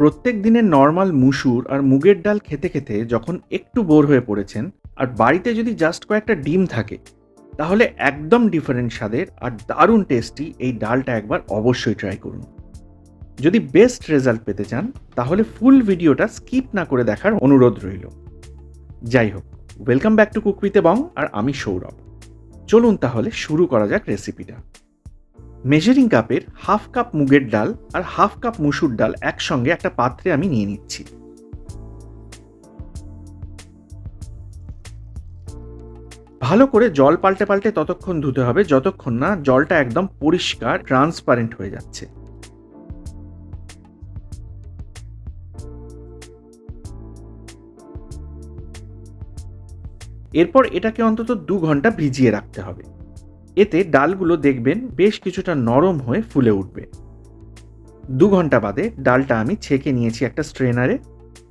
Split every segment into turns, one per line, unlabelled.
প্রত্যেক দিনের নর্মাল মুসুর আর মুগের ডাল খেতে খেতে যখন একটু বোর হয়ে পড়েছেন আর বাড়িতে যদি জাস্ট কয়েকটা ডিম থাকে, তাহলে একদম ডিফারেন্ট স্বাদের আর দারুণ টেস্টি এই ডালটা একবার অবশ্যই ট্রাই করুন। যদি বেস্ট রেজাল্ট পেতে চান, তাহলে ফুল ভিডিওটা স্কিপ না করে দেখার অনুরোধ রইল। যাই হোক ওয়েলকাম ব্যাক টু কুকবিতে বং আর আমি সৌরভ। চলুন তাহলে শুরু করা যাক রেসিপিটা মেজারিং কাপের হাফ কাপ মুগের ডাল আর হাফ কাপ মুসুর ডাল একসঙ্গে একটা পাত্রে আমি নিয়ে নিচ্ছি। ভালো করে জল পাল্টে পাল্টে ততক্ষণ ধুতে হবে, যতক্ষণ না জলটা একদম পরিষ্কার ট্রান্সপারেন্ট হয়ে যাচ্ছে। এরপর এটাকে অন্তত দু ঘণ্টা ভিজিয়ে রাখতে হবে। এতে ডালগুলো দেখবেন বেশ কিছুটা নরম হয়ে ফুলে উঠবে। দু ঘণ্টা বাদে ডালটা আমি ছেঁকে নিয়েছি একটা স্ট্রেনারে।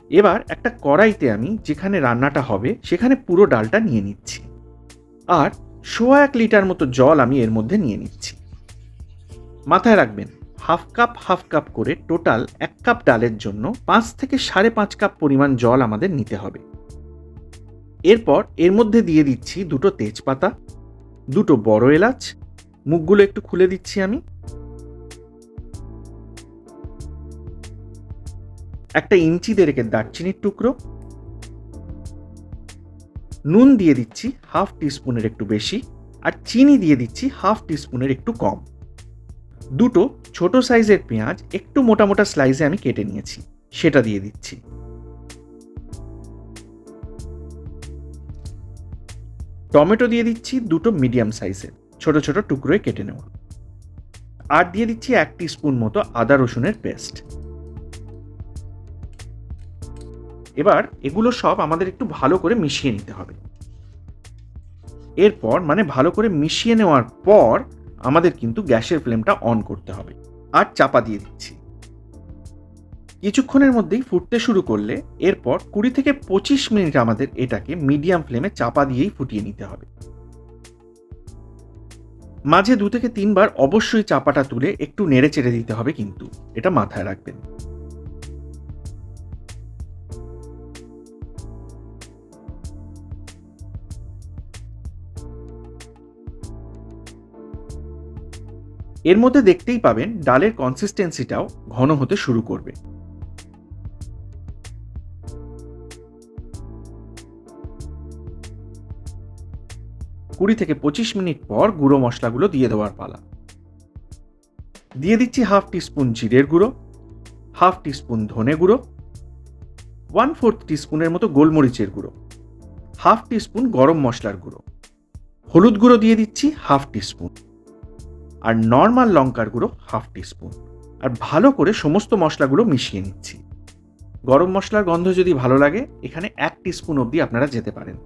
এবার একটা কড়াইতে আমি যেখানে রান্নাটা হবে সেখানে পুরো ডালটা নিয়ে নিচ্ছি। আর সোয়া এক লিটার মতো জল আমি এর মধ্যে নিয়ে নিচ্ছি। মাথায় রাখবেন, হাফ কাপ হাফ কাপ করে টোটাল এক কাপ ডালের জন্য পাঁচ থেকে সাড়ে পাঁচ কাপ পরিমাণ জল আমাদের নিতে হবে। এরপর এর মধ্যে দিয়ে দিচ্ছি দুটো তেজপাতা দুটো বড় এলাচ, মুখগুলো একটু খুলে দিচ্ছি আমি। একটা ইঞ্চি দেড়েকের দারচিনির টুকরো। নুন দিয়ে দিচ্ছি হাফ টিস্পুনের একটু বেশি আর চিনি দিয়ে দিচ্ছি হাফ টিস্পুনের একটু কম। দুটো ছোট সাইজের পেঁয়াজ একটু মোটা মোটা স্লাইসে আমি কেটে নিয়েছি, সেটা দিয়ে দিচ্ছি। টমেটো দিয়ে দিচ্ছি দুটো মিডিয়াম সাইজের ছোট ছোট টুকরোয় কেটে নেওয়া আর দিয়ে দিচ্ছি এক স্পুন মতো আদা রসুনের পেস্ট। এবার এগুলো সব আমাদের একটু ভালো করে মিশিয়ে নিতে হবে। এরপর মানে ভালো করে মিশিয়ে নেওয়ার পর আমাদের কিন্তু গ্যাসের ফ্লেমটা অন করতে হবে। আর চাপা দিয়ে দিচ্ছি। কিছুক্ষণের মধ্যেই ফুটতে শুরু করলে এরপর কুড়ি থেকে পঁচিশ মিনিট আমাদের এটাকে মিডিয়াম ফ্লেমে চাপা দিয়েই ফুটিয়ে নিতে হবে। মাঝে দু থেকে তিনবার অবশ্যই চাপাটা তুলে একটু নেড়ে চেড়ে দিতে হবে কিন্তু, এটা মাথায় রাখবেন। এর মধ্যে দেখতেই পাবেন ডালের কনসিস্টেন্সিটাও ঘন হতে শুরু করবে। কুড়ি থেকে পঁচিশ মিনিট পর গুঁড়ো মশলাগুলো দিয়ে দেওয়ার পালা। দিয়ে দিচ্ছি হাফ টিস্পুন জিরের গুঁড়ো, হাফ টিস্পুন ধনে গুঁড়ো, ওয়ান ফোর্থ টিস্পুনের মতো গোলমরিচের গুঁড়ো, হাফ টিস্পুন গরম মশলার গুঁড়ো। হলুদ গুঁড়ো দিয়ে দিচ্ছি হাফ টিস্পুন আর নর্মাল লঙ্কার গুঁড়ো হাফ টিস্পুন আর ভালো করে সমস্ত মশলাগুলো মিশিয়ে নিচ্ছি। গরম মশলার গন্ধ যদি ভালো লাগে, এখানে এক টিস্পুন অবধি আপনারা যেতে পারেন।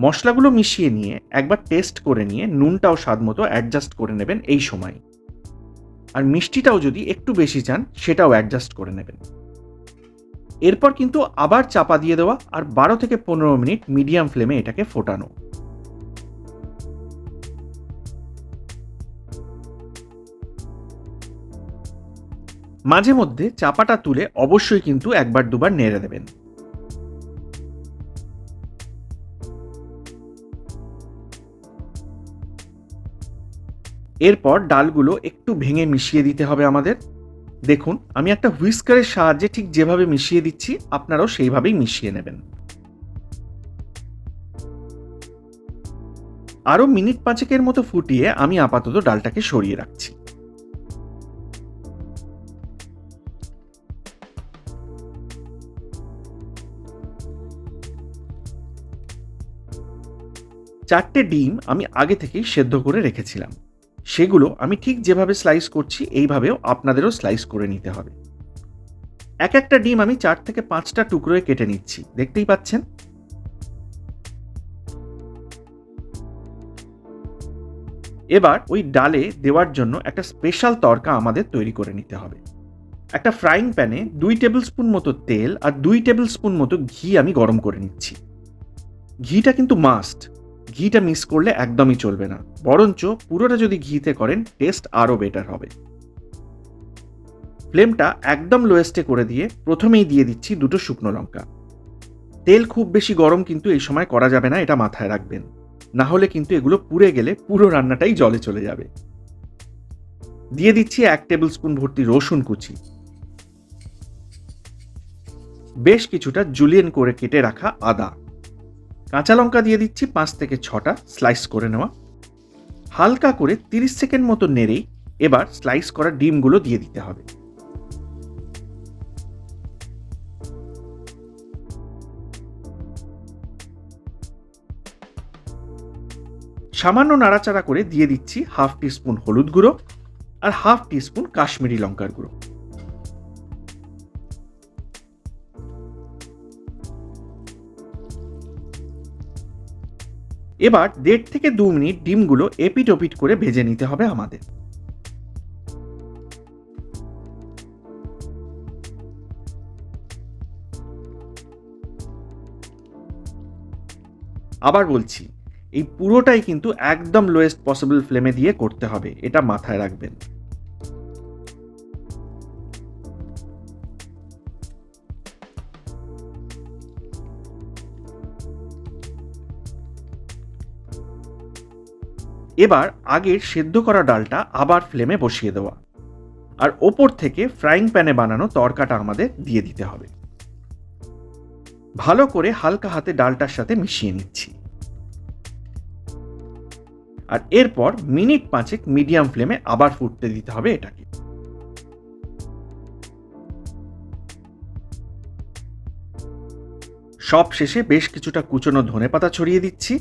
মশলাগুলো মিশিয়ে নিয়ে একবার টেস্ট করে নিয়ে নুনটাও স্বাদ মতো অ্যাডজাস্ট করে নেবেন এই সময়। আর মিষ্টিটাও যদি একটু বেশি চান, সেটাও অ্যাডজাস্ট করে নেবেন। এরপর কিন্তু আবার চাপা দিয়ে দেওয়া আর বারো থেকে পনেরো মিনিট মিডিয়াম ফ্লেমে এটাকে ফোটানো। মাঝে মধ্যে চাপাটা তুলে অবশ্যই কিন্তু একবার দুবার নেড়ে দেবেন। এরপর ডালগুলো একটু ভেঙে মিশিয়ে দিতে হবে আমাদের। দেখুন, আমি একটা হুইস্কারের সাহায্যে ঠিক যেভাবে মিশিয়ে দিচ্ছি, আপনারাও সেইভাবেই মিশিয়ে নেবেন। আরও মিনিট পাঁচেকের মতো ফুটিয়ে আমি আপাতত ডালটাকে সরিয়ে রাখছি। চারটে ডিম আমি আগে থেকেই সেদ্ধ করে রেখেছিলাম। সেগুলো আমি ঠিক যেভাবে স্লাইস করছি, এইভাবেও আপনাদেরও স্লাইস করে নিতে হবে। এক একটা ডিম আমি চার থেকে পাঁচটা টুকরোয় কেটে নিচ্ছি, দেখতেই পাচ্ছেন? এবার ওই ডালে দেওয়ার জন্য একটা স্পেশাল তরকা আমাদের তৈরি করে নিতে হবে। একটা ফ্রাইং প্যানে দুই টেবিল স্পুন মতো তেল আর দুই টেবিল স্পুন মতো ঘি আমি গরম করে নিচ্ছি। ঘিটা কিন্তু মাস্ট ঘিটা মিস করলে একদমই চলবে না। বরঞ্চ পুরোটা যদি ঘিতে করেন টেস্ট আরও বেটার হবে। ফ্লেমটা একদম লোয়েস্টে করে দিয়ে প্রথমেই দিয়ে দিচ্ছি দুটো শুকনো লঙ্কা। তেল খুব বেশি গরম কিন্তু এই সময় করা যাবে না, এটা মাথায় রাখবেন। না হলে কিন্তু এগুলো পুড়ে গেলে পুরো রান্নাটাই জলে চলে যাবে। দিয়ে দিচ্ছি এক টেবিল স্পুন ভর্তি রসুন কুচি। বেশ কিছুটা জুলিয়েন করে কেটে রাখা আদা। কাঁচা লঙ্কা দিয়ে দিচ্ছি পাঁচ থেকে ছটা, স্লাইস করে নেওয়া। হালকা করে তিরিশ সেকেন্ড মতো নেড়েই এবার স্লাইস করা ডিমগুলো দিয়ে দিতে হবে। সামান্য নাড়াচাড়া করে দিয়ে দিচ্ছি হাফ টিস্পুন হলুদ গুঁড়ো আর হাফ টিস্পুন কাশ্মীরি লঙ্কার গুঁড়ো। এবার দেড় থেকে দু মিনিট ডিমগুলো এপিট ওপিট করে ভেজে নিতে হবে আমাদের। আবার বলছি, এই পুরোটাই কিন্তু একদম লোয়েস্ট পসিবল ফ্লেমে দিয়ে করতে হবে, এটা মাথায় রাখবেন। এবার আগের সেদ্ধ করা ডালটা আবার ফ্লেমে বসিয়ে দেওয়া। আর ওপর থেকে ফ্রাইং প্যানে বানানো তরকাটা আমাদের দিয়ে দিতে হবে। ভালো করে হালকা হাতে ডালটার সাথে মিশিয়ে নিচ্ছি। আর এরপর মিনিট পাঁচেক মিডিয়াম ফ্লেমে আবার ফুটতে দিতে হবে এটাকে। সব শেষে বেশ কিছুটা কুচনো ধনে পাতা ছড়িয়ে দিচ্ছি।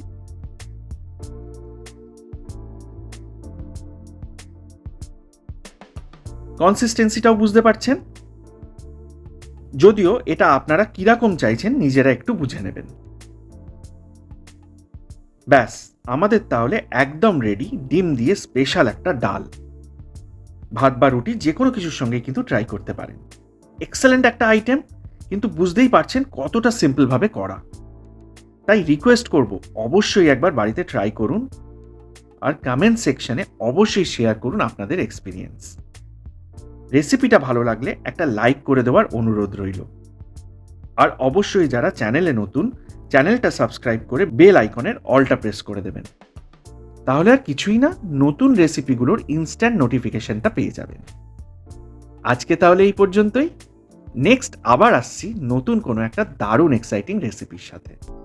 কনসিস্টেন্সিটাও বুঝতে পারছেন? যদিও এটা আপনারা কীরকম চাইছেন নিজেরা একটু বুঝে নেবেন। ব্যাস, আমাদের তাহলে একদম রেডি ডিম দিয়ে স্পেশাল একটা ডাল। ভাত বা রুটি যে কোনো কিছুর সঙ্গে কিন্তু ট্রাই করতে পারেন। এক্সেলেন্ট একটা আইটেম কিন্তু বুঝতেই পারছেন কতটা সিম্পলভাবে করা। তাই রিকোয়েস্ট করব, অবশ্যই একবার বাড়িতে ট্রাই করুন। আর কমেন্ট সেকশনে অবশ্যই শেয়ার করুন আপনাদের এক্সপিরিয়েন্স রেসিপিটা ভালো লাগলে একটা লাইক করে দেওয়ার অনুরোধ রইল। আর অবশ্যই যারা চ্যানেলে নতুন, চ্যানেলটা সাবস্ক্রাইব করে বেল আইকনের অলটা প্রেস করে দেবেন। তাহলে আর কিছুই না, নতুন রেসিপিগুলোর ইনস্ট্যান্ট নোটিফিকেশনটা পেয়ে যাবেন। আজকে তাহলে এই পর্যন্তই। নেক্সট আবার আসছি নতুন কোনো একটা দারুণ এক্সাইটিং রেসিপির সাথে।